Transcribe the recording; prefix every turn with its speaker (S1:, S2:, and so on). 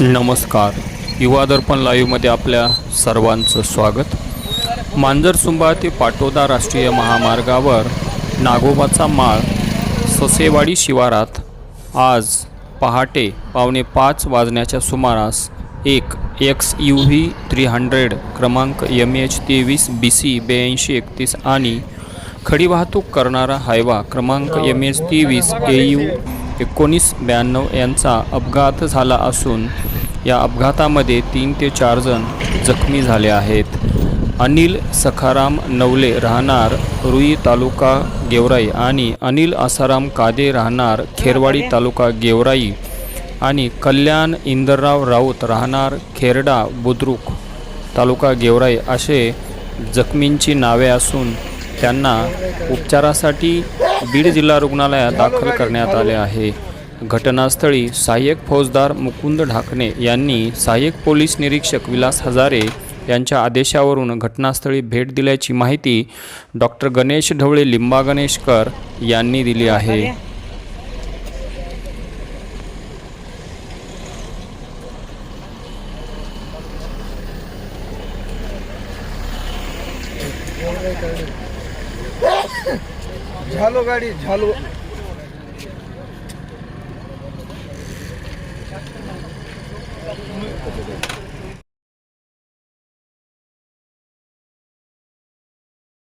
S1: नमस्कार. युवा दर्पण लाईव्हमध्ये आपल्या सर्वांचं स्वागत. मांजरसुंबा ते पाटोदा राष्ट्रीय महामार्गावर नागोबाचा माळ ससेवाडी शिवारात. आज पहाटे पावणे पाच वाजण्याच्या सुमारास एक X U V three hundred क्रमांक एम एच तेवीस बी सी ब्याऐंशी एकतीस आणि खडी वाहतूक करणारा हायवा क्रमांक एम एच तेवीस ए यू एकोणीस ब्याण्णव यांचा अपघात झाला असून या अपघातामध्ये तीन ते चार जण जखमी झाले आहेत. अनिल सखाराम नवले राहणार रुई तालुका गेवराई आणि अनिल आसाराम कादे राहणार खेरवाडी तालुका गेवराई आणि कल्याण इंदरराव राऊत राहणार खेरडा बुद्रुक तालुका गेवराई असे जखमींची नावे असून त्यांना उपचारासाठी बीड जिल्हा रुग्णालयात दाखल करण्यात आले आहे. घटनास्थळी सहाय्यक फौजदार मुकुंद ढाकणे यांनी सहाय्यक पोलीस निरीक्षक विलास हजारे यांच्या आदेशावरून घटनास्थळी भेट दिल्याची माहिती डॉक्टर गणेश ढवळे लिंबा गणेशकर यांनी दिली आहे.
S2: झालो गाडी झालो.